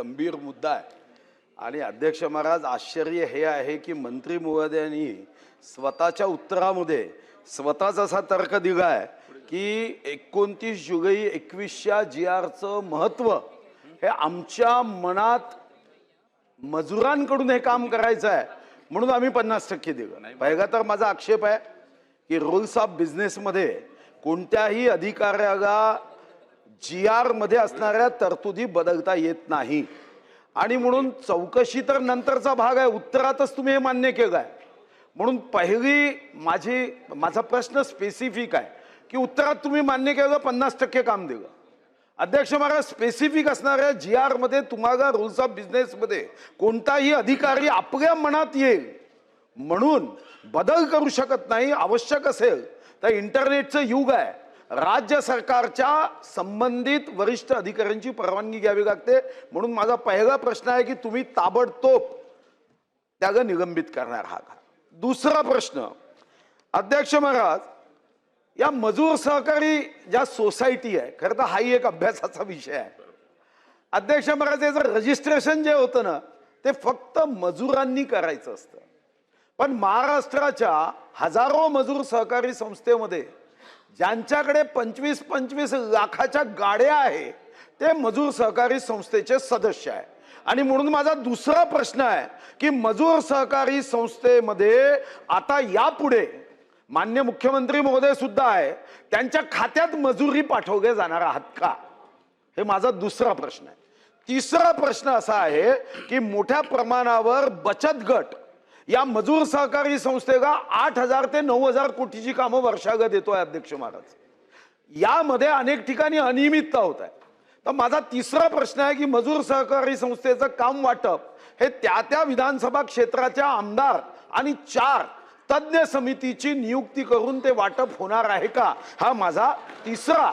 गंभीर मुद्दा आहे. आणि अध्यक्ष महाराज आश्चर्य हे आहे की मंत्री महोदयांनी स्वतःच्या उत्तरामध्ये स्वतःच असा तर्क दिला आहे की एकोणतीस जुलै एकवीसच्या जी आरचं महत्त्व हे आमच्या मनात मजुरांकडून हे काम करायचं आहे म्हणून आम्ही पन्नास टक्के दिलं. पहिला तर माझा आक्षेप आहे की रूल्स ऑफ बिझनेसमध्ये कोणत्याही अधिकाऱ्याला जी आरमध्ये असणाऱ्या तरतुदी बदलता येत नाही. आणि म्हणून चौकशी तर नंतरचा भाग आहे उत्तरातच तुम्ही हे मान्य केलं आहे म्हणून पहिली माझी माझा प्रश्न स्पेसिफिक आहे की उत्तरात तुम्ही मान्य केलं पन्नास टक्के काम दिलं. अध्यक्ष महाराज स्पेसिफिक असणाऱ्या जी आरमध्ये तुम्हाला रुल्स ऑफ बिझनेसमध्ये कोणताही अधिकारी आपल्या मनात येईल. म्हणून बदल करू शकत नाही आवश्यक असेल तर इंटरनेटचं युग आहे. राज्य सरकारच्या संबंधित वरिष्ठ अधिकाऱ्यांची परवानगी घ्यावी लागते. म्हणून माझा पहिला प्रश्न आहे की तुम्ही ताबडतोब त्याला निलंबित करणार हा का दुसरा प्रश्न अध्यक्ष महाराज या मजूर सहकारी ज्या सोसायटी आहे खरं तर हाही एक अभ्यासाचा विषय आहे. अध्यक्ष महाराज याचं रजिस्ट्रेशन जे होतं ना ते फक्त मजुरांनी करायचं असतं. पण महाराष्ट्राच्या हजारो मजूर सहकारी संस्थेमध्ये ज्यांच्याकडे पंचवीस पंचवीस लाखाच्या गाड्या आहे ते मजूर सहकारी संस्थेचे सदस्य आहे. आणि म्हणून माझा दुसरा प्रश्न आहे की मजूर सहकारी संस्थेमध्ये आता यापुढे मान्य मुख्यमंत्री महोदय सुद्धा आहे त्यांच्या खात्यात मजुरी पाठवले जाणार आहात का? हे माझा दुसरा प्रश्न आहे. तिसरा प्रश्न असा आहे की मोठ्या प्रमाणावर बचत गट या मजूर सहकारी संस्थेला आठ हजार ते नऊ हजार कोटीची कामं वर्षाग देतोय अध्यक्ष महाराज. यामध्ये अनेक ठिकाणी अनियमितता होत आहे. तर माझा तिसरा प्रश्न आहे की मजूर सहकारी संस्थेचं काम वाटप हे त्या त्या विधानसभा क्षेत्राच्या आमदार आणि चार तज्ज्ञ समितीची नियुक्ती करून ते वाटप होणार आहे का? हा माझा तिसरा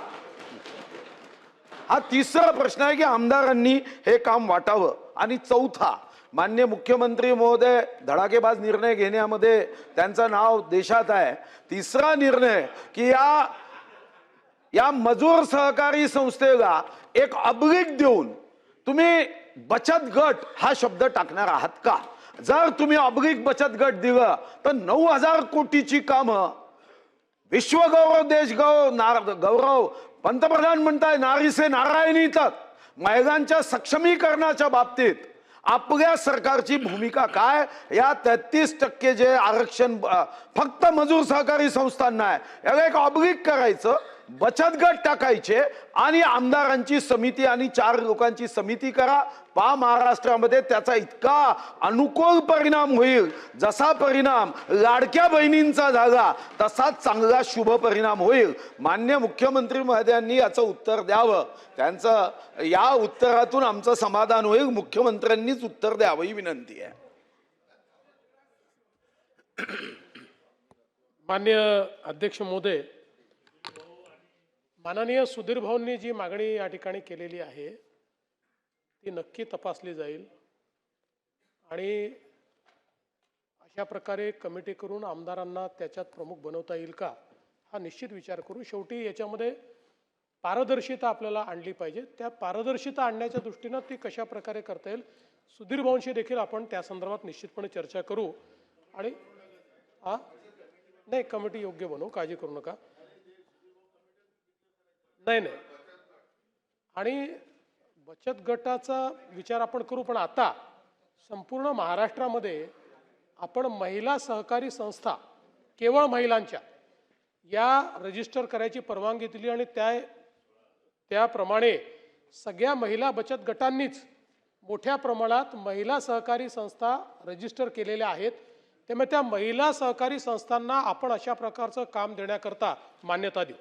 हा तिसरा प्रश्न आहे की आमदारांनी हे काम वाटावं. आणि चौथा मान्य मुख्यमंत्री महोदय धडाकेबाज निर्णय घेण्यामध्ये त्यांचं नाव देशात आहे. तिसरा निर्णय की या या मजूर सहकारी संस्थेला एक अपग्रेड देऊन तुम्ही बचत गट हा शब्द टाकणार आहात का? जर तुम्ही अबलिक बचत गट दिलं तर नऊ हजार कोटीची कामं. विश्वगौरव देश गौरव नार गौरव. पंतप्रधान म्हणताय नारीसे नारायणी तर महिलांच्या सक्षमीकरणाच्या बाबतीत आपल्या सरकारची भूमिका काय? या तेहतीस टक्के जे आरक्षण फक्त मजूर सहकारी संस्थांना आहे. याला एक ऑब्लिक करायचं. बचत गट टाकायचे आणि आमदारांची समिती आणि चार लोकांची समिती करा. पा महाराष्ट्रामध्ये त्याचा इतका अनुकूल परिणाम होईल. जसा परिणाम लाडक्या बहिणींचा झाला तसाच चांगला शुभ परिणाम होईल. मान्य मुख्यमंत्री महोदयांनी याचं उत्तर द्यावं. त्यांचं या उत्तरातून आमचं समाधान होईल. मुख्यमंत्र्यांनीच उत्तर द्यावं ही विनंती आहे. मान्य अध्यक्ष मोदय माननीय सुधीर भाऊंनी जी मागणी या ठिकाणी केलेली आहे ती नक्की तपासली जाईल. आणि अशा प्रकारे कमिटी करून आमदारांना त्याच्यात प्रमुख बनवता येईल का हा निश्चित विचार करू. शेवटी याच्यामध्ये पारदर्शिता आपल्याला आणली पाहिजे. त्या पारदर्शिता आणण्याच्या दृष्टीनं ती कशा प्रकारे करता येईल सुधीर भाऊंशी देखील आपण त्या संदर्भात निश्चितपणे चर्चा करू. आणि हा नाही कमिटी योग्य बनवू काळजी करू नका. नाही नाही. आणि बचत गटाचा विचार आपण करू पण आता संपूर्ण महाराष्ट्रामध्ये आपण महिला सहकारी संस्था केवळ महिलांच्या या रजिस्टर करायची परवानगी दिली आणि त्या त्याप्रमाणे सगळ्या महिला बचत गटांनीच मोठ्या प्रमाणात महिला सहकारी संस्था रजिस्टर केलेल्या आहेत. त्यामुळे त्या महिला सहकारी संस्थांना आपण अशा प्रकारचं काम देण्याकरता मान्यता देऊ.